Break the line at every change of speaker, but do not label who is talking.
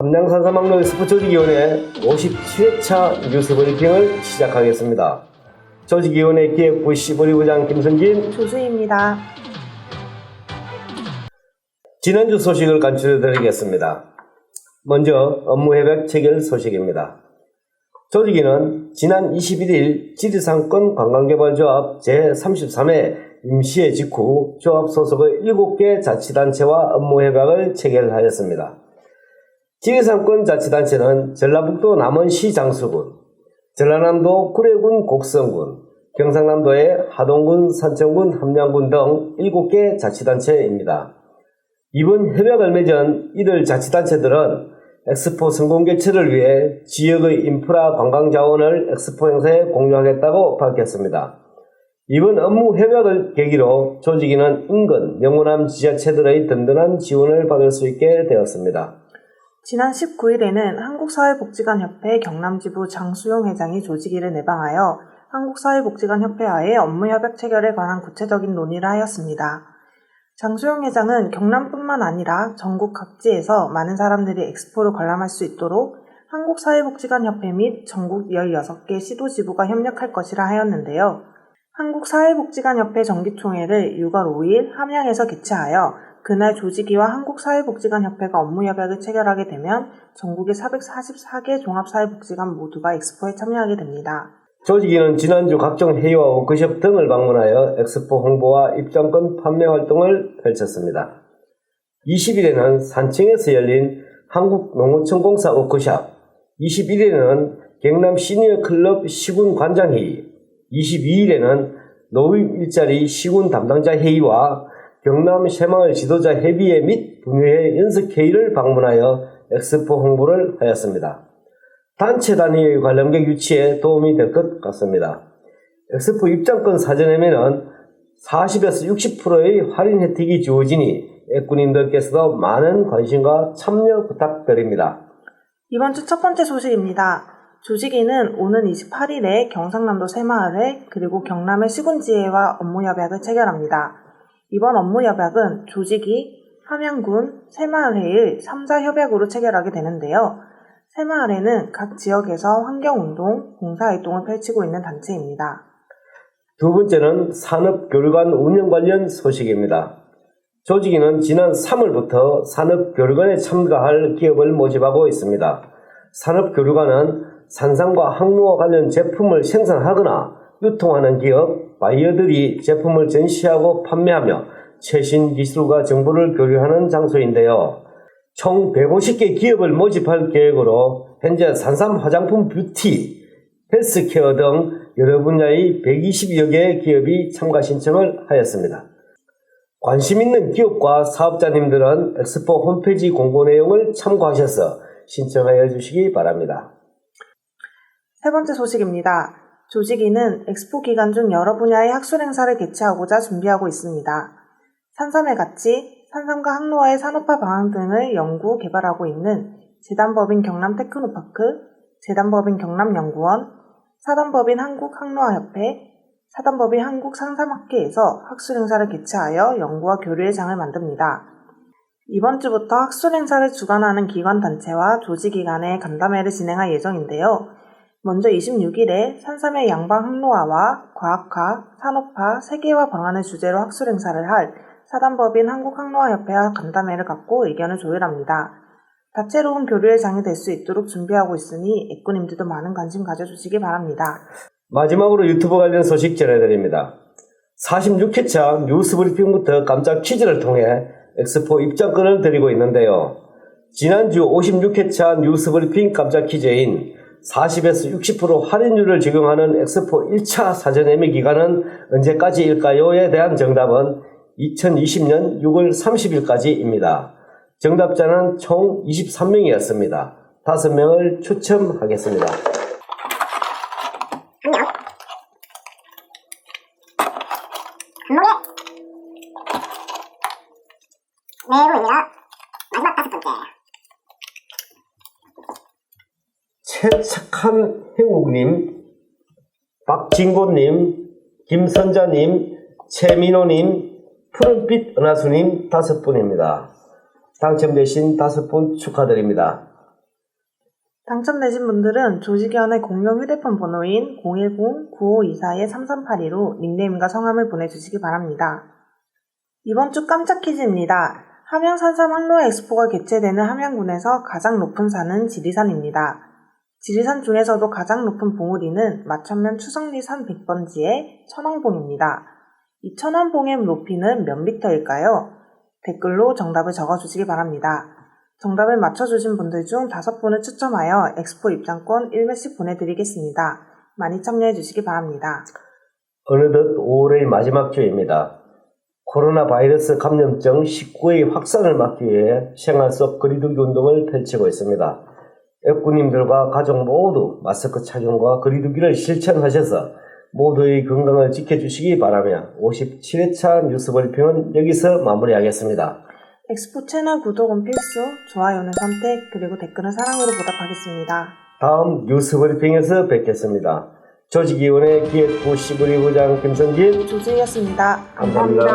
함양산 사막로 스포츠조직위원회 57회차 뉴스 브리핑을 시작하겠습니다. 조직위원회 기획부 시보리부장 김성진,
조수입니다.
지난주 소식을 간추려드리겠습니다. 먼저 업무 협약 체결 소식입니다. 조직위는 지난 21일 지리산권 관광개발조합 제33회 임시회 직후 조합 소속의 7개 자치단체와 업무 협약을 체결하였습니다. 지리산권 자치단체는 전라북도 남원시 장수군, 전라남도 구례군 곡성군, 경상남도의 하동군, 산청군, 함양군 등 7개 자치단체입니다. 이번 협약을 맺은 이들 자치단체들은 엑스포 성공 개최를 위해 지역의 인프라 관광 자원을 엑스포 행사에 공유하겠다고 밝혔습니다. 이번 업무 협약을 계기로 조직위는 인근, 영호남 지자체들의 든든한 지원을 받을 수 있게 되었습니다.
지난 19일에는 한국사회복지관협회 경남지부 장수용 회장이 조직위를 내방하여 한국사회복지관협회와의 업무협약 체결에 관한 구체적인 논의를 하였습니다. 장수용 회장은 경남뿐만 아니라 전국 각지에서 많은 사람들이 엑스포를 관람할 수 있도록 한국사회복지관협회 및 전국 16개 시도지부가 협력할 것이라 하였는데요. 한국사회복지관협회 정기총회를 6월 5일 함양에서 개최하여 그날 조직위와 한국사회복지관협회가 업무 협약을 체결하게 되면 전국의 444개 종합사회복지관 모두가 엑스포에 참여하게 됩니다.
조직위는 지난주 각종 회의와 워크숍 등을 방문하여 엑스포 홍보와 입장권 판매 활동을 펼쳤습니다. 20일에는 산청에서 열린 한국농어촌공사 워크숍, 21일에는 경남 시니어 클럽 시군 관장회의, 22일에는 노임 일자리 시군 담당자 회의와 경남 새마을 지도자 협의회 및 분회의 연석회의를 방문하여 엑스포 홍보를 하였습니다. 단체 단위의 관람객 유치에 도움이 될 것 같습니다. 엑스포 입장권 사전에는 40에서 60%의 할인 혜택이 주어지니 애꾸님들께서도 많은 관심과 참여 부탁드립니다.
이번 주 첫 번째 소식입니다. 조직위는 오는 28일에 경상남도 새마을회 그리고 경남의 시군지회와 업무 협약을 체결합니다. 이번 업무 협약은 조직위, 함양군, 새마을회의 3자 협약으로 체결하게 되는데요. 새마을회는 각 지역에서 환경운동, 봉사활동을 펼치고 있는 단체입니다.
두 번째는 산업교류관 운영 관련 소식입니다. 조직위는 지난 3월부터 산업교류관에 참가할 기업을 모집하고 있습니다. 산업교류관은 산상과 항로와 관련 제품을 생산하거나 유통하는 기업, 바이어들이 제품을 전시하고 판매하며 최신 기술과 정보를 교류하는 장소인데요. 총 150개 기업을 모집할 계획으로 현재 산삼 화장품 뷰티, 헬스케어 등 여러 분야의 120여 개의 기업이 참가 신청을 하였습니다. 관심 있는 기업과 사업자님들은 엑스포 홈페이지 공고 내용을 참고하셔서 신청하여 주시기 바랍니다.
세 번째 소식입니다. 조직위는 엑스포 기간 중 여러 분야의 학술 행사를 개최하고자 준비하고 있습니다. 산삼의 가치, 산삼과 항로화의 산업화 방안 등을 연구, 개발하고 있는 재단법인 경남 테크노파크, 재단법인 경남연구원, 사단법인 한국항로화협회, 사단법인 한국상삼학회에서 학술 행사를 개최하여 연구와 교류의 장을 만듭니다. 이번 주부터 학술 행사를 주관하는 기관 단체와 조직위 간의 간담회를 진행할 예정인데요. 먼저 26일에 산삼의 양방 항로화와 과학화, 산업화, 세계화 방안을 주제로 학술 행사를 할 사단법인 한국항로화협회와 간담회를 갖고 의견을 조율합니다. 다채로운 교류의 장이 될 수 있도록 준비하고 있으니 애꾸님들도 많은 관심 가져주시기 바랍니다.
마지막으로 유튜브 관련 소식 전해드립니다. 46회차 뉴스 브리핑부터 깜짝 퀴즈를 통해 엑스포 입장권을 드리고 있는데요. 지난주 56회차 뉴스 브리핑 깜짝 퀴즈인 40에서 60% 할인율을 적용하는 엑스포 1차 사전 예매 기간은 언제까지일까요?에 대한 정답은 2020년 6월 30일까지입니다. 정답자는 총 23명이었습니다. 5명을 추첨하겠습니다.
내부입니다. 마지막 다섯 번째.
최착한 행욱님, 박진고님, 김선자님, 최민호님, 푸른빛 은하수님 다섯 분입니다. 당첨되신 다섯 분 축하드립니다.
당첨되신 분들은 조직위원회 공용 휴대폰 번호인 010-9524-3382로 닉네임과 성함을 보내주시기 바랍니다. 이번 주 깜짝 퀴즈입니다. 함양 산삼 항로화 엑스포가 개최되는 함양군에서 가장 높은 산은 지리산입니다. 지리산 중에서도 가장 높은 봉우리는 마천면 추성리 산 100번지의 천왕봉입니다. 이 천왕봉의 높이는 몇 미터일까요? 댓글로 정답을 적어주시기 바랍니다. 정답을 맞춰주신 분들 중 다섯 분을 추첨하여 엑스포 입장권 1매씩 보내드리겠습니다. 많이 참여해주시기 바랍니다.
어느덧 5월의 마지막 주입니다. 코로나 바이러스 감염증 19의 확산을 막기 위해 생활 속 거리두기 운동을 펼치고 있습니다. 애꾸님들과 가족 모두 마스크 착용과 거리두기를 실천하셔서 모두의 건강을 지켜주시기 바라며 57회차 뉴스 브리핑은 여기서 마무리하겠습니다.
엑스포 채널 구독은 필수, 좋아요는 선택, 그리고 댓글은 사랑으로 보답하겠습니다.
다음 뉴스 브리핑에서 뵙겠습니다. 조직위원회 기획부 시브리 부장 김성진
조지희였습니다
감사합니다.